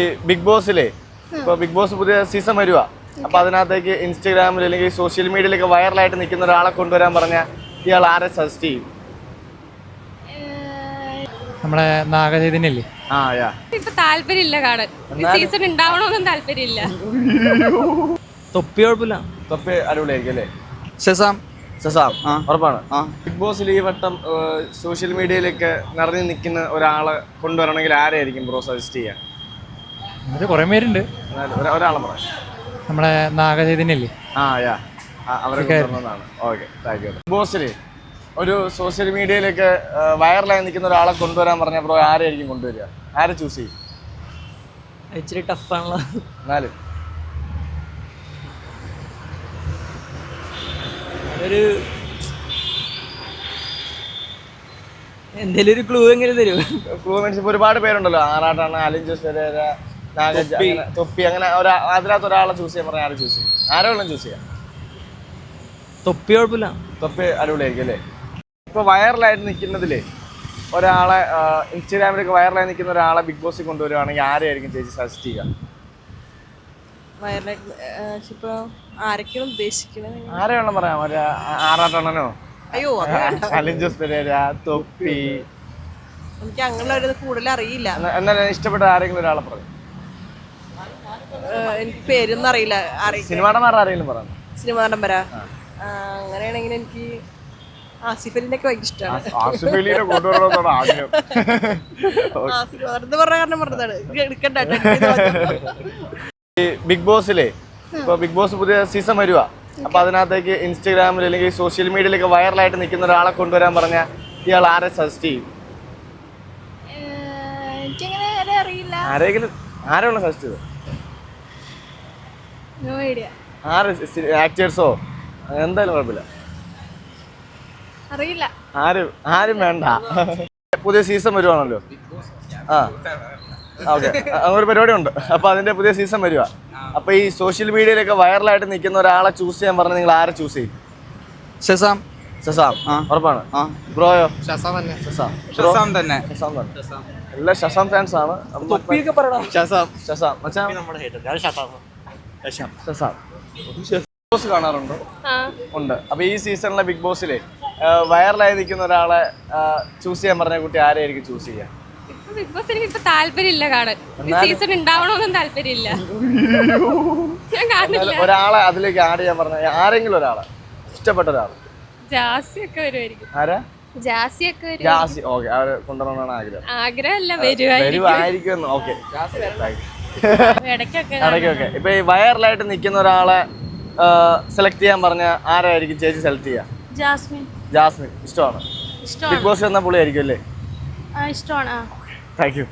ഈ ബിഗ് ബോസിലെ ഇപ്പൊ big boss പുതിയ സീസൺ വരുക അപ്പൊ അതിനകത്തേക്ക് ഇൻസ്റ്റാഗ്രാമിൽ അല്ലെങ്കിൽ സോഷ്യൽ മീഡിയയിലൊക്കെ വൈറലായിട്ട് നിൽക്കുന്ന ഒരാളെ കൊണ്ടുവരാൻ പറഞ്ഞ ഇയാൾ ആരെ സജസ്റ്റ് ചെയ്യും? നമ്മുടെ നാഗചൈതന്യല്ലേ? ആ യാ. ഇപ്പൊ താല്പര്യമില്ല കാണാൻ. ഈ സീസൺ ഉണ്ടാവണമെന്നും താല്പര്യമില്ല. തൊപ്പി കുഴപ്പമില്ല തൊപ്പി അടിപൊളിയായിരിക്കും അല്ലേ? ശസാം. സസാം. ഉറപ്പാണ്. ബിഗ് ബോസിൽ ഈ വട്ടം സോഷ്യൽ മീഡിയയിലൊക്കെ നിറഞ്ഞു നിൽക്കുന്ന ഒരാളെ കൊണ്ടുവരണമെങ്കിൽ ആരെയായിരിക്കും ബ്രോ സജസ്റ്റ് ചെയ്യാൻ എന്നിട്ട് കുറേ പേരുണ്ട്. നമ്മളെ ഒരാളെ പറയാം നമ്മുടെ നാഗചൈതന്യല്ലേ? ആ യാ. അവരെ കൊണ്ടുവരുന്നതാണ് ഓക്കെ താങ്ക് യു. ബിഗ് ഒരു സോഷ്യൽ മീഡിയയിലേക്ക് വൈറലായി നിൽക്കുന്ന ഒരാളെ കൊണ്ടുവരാൻ പറഞ്ഞ ബ്രോ ആരെയായിരിക്കും കൊണ്ടുവരിക? ആരെ ചൂസ് ചെയ്യും? ഇച്ചിരി ടഫാണല്ലോ നാല് ഒരു എന്തേലും ഒരു ക്ലൂ എങ്കിലും തരും ക്ലൂ മീൻസ് ഒരുപാട് പേരുണ്ടല്ലോ. ആറാട്ടാണ് അലിൻ ജോസ് പെരേര തൊപ്പി. അങ്ങനെ അതിനകത്ത് ഒരാളെ ചൂസ് ചെയ്യാൻ പറഞ്ഞാൽ ആരെ ചൂസ് ചെയ്യും? ആരോ ചൂസ് ചെയ്യാം. തൊപ്പി കുഴപ്പമില്ല. തൊപ്പി അടിപൊളിയായിരിക്കും അല്ലേ? ഇപ്പൊ വൈറലായിട്ട് നിൽക്കുന്നതിലേ ഒരാളെ ഇൻസ്റ്റാഗ്രാമിലൊക്കെ വൈറലായി നിൽക്കുന്ന ഒരാളെ ബിഗ് ബോസിൽ കൊണ്ടുവരുവാണെങ്കിൽ ആരെയായിരിക്കും ചേച്ചി സജസ്റ്റ് ചെയ്യുക? ആരെയാണെന്ന് പറയാം? ഒരു ആറാട്ടണ്ണനോ? അയ്യോ. അലിൻ ജോസ് പെരേര തൊപ്പി. എനിക്ക് അങ്ങനെയുള്ളത് കൂടുതൽ അറിയില്ല. എന്നാ- എന്നാലും ഇഷ്ടപ്പെട്ട ആരെങ്കിലും ഒരാളെ പറയും. എനിക്ക് പേരൊന്നും അറിയില്ല. ആരെങ്കിലും പറഞ്ഞു സിനിമ നടൻ അങ്ങനെയാണെങ്കിൽ എനിക്ക് ആസിഫ് അലിനെ ഒക്കെ ഭയങ്കര ഇഷ്ടമാണ് ആസിഫ് അലിനെ കൊണ്ടുവരണമെന്നാണ് ആഗ്രഹം ആസിഫ് നടന്ന് പറഞ്ഞ കാരണം പറഞ്ഞതാണ് ഇത് എടുക്കണ്ട കേട്ടോ, ഇത് മതി. ഈ ബിഗ് ബോസിലെ ഇപ്പൊ ബിഗ് ബോസ് പുതിയ സീസൺ വരുവാ. അപ്പൊ അതിനകത്തേക്ക് ഇൻസ്റ്റാഗ്രാമിൽ അല്ലെങ്കിൽ സോഷ്യൽ മീഡിയയിലൊക്കെ വൈറലായിട്ട് നിൽക്കുന്ന ഒരാളെ കൊണ്ടുവരാൻ പറഞ്ഞ ഇയാൾ ആരെ സജസ്റ്റ് ചെയ്യും? ആരെങ്കിലും ആരെയുള്ള സജസ്റ്റ് ചെയ്തത്? നോ ഐഡിയ ആര് ആക്ടേഴ്സോ എന്തായാലും കുഴപ്പമില്ല. അറിയില്ല. ആരും ആരും വേണ്ട. പുതിയ സീസൺ വരുവാണല്ലോ. ആ. ഓക്കെ. അങ്ങനെ ഒരു പരിപാടി ഉണ്ട്. അപ്പൊ അതിന്റെ പുതിയ സീസൺ വരുവാ. അപ്പൊ ഈ സോഷ്യൽ മീഡിയയിലൊക്കെ വൈറലായിട്ട് നിൽക്കുന്ന ഒരാളെ ചൂസ് ചെയ്യാൻ പറഞ്ഞ നിങ്ങൾ ആരെ ചൂസ് ചെയ്യും? ശസാം. ശസാം. ഉറപ്പാണ്? ബ്രോയോ ശസാം തന്നെ. ശശാം ശശാം തന്നെ. ശസാം തന്നെ. എല്ലാ ശസാം ഫാൻസ് ആണ്. തൊപ്പിയൊക്കെ പറയണം ശസാം. ശസാം. മച്ചാൻ ശസാം. ബിഗ് ബോസ് കാണാറുണ്ടോ? ഉണ്ട്. അപ്പൊ ഈ സീസണിലെ ബിഗ് ബോസിലെ വൈറലായി നിൽക്കുന്ന ഒരാളെ ചൂസ് ചെയ്യാൻ പറഞ്ഞ കുട്ടി ആരെയായിരിക്കും ചൂസ് ചെയ്യാൻ ബിഗ് ബോസ് എനിക്ക് ഇപ്പൊ താല്പര്യമില്ല കാണാൻ. സീസൺ ഉണ്ടാവണമെന്നും താല്പര്യമില്ല. ഞാൻ കാണില്ല എന്നാലും ഒരാളെ അതിലേക്ക് ആഡ് ചെയ്യാൻ പറഞ്ഞ ആരെങ്കിലും ഒരാളെ ഇഷ്ടപ്പെട്ട ഒരാൾ ജാസി ഒക്കെ വരുമായിരിക്കും ആരാ? ജാസി ഒക്കെ വരും. ജാസി. ഓക്കെ അവരെ കൊണ്ടുവരണമെന്നാണ് ആഗ്രഹം. ആഗ്രഹമല്ല വരുമായിരിക്കും ഓക്കെ. ഇടയ്ക്കൊക്കെ ഇപ്പൊ ഈ വൈറലായിട്ട് നിൽക്കുന്ന ഒരാളെ സെലക്ട് ചെയ്യാൻ പറഞ്ഞ ആരായിരിക്കും ചേച്ചി സെലക്ട് ചെയ്യാ? ജാസ്മിൻ. ജാസ്മിൻ ഇഷ്ടമാണ്. ബിഗ് ബോസ് എന്ന പുള്ളിയായിരിക്കും അല്ലേ? ഇഷ്ടമാണ് താങ്ക് യു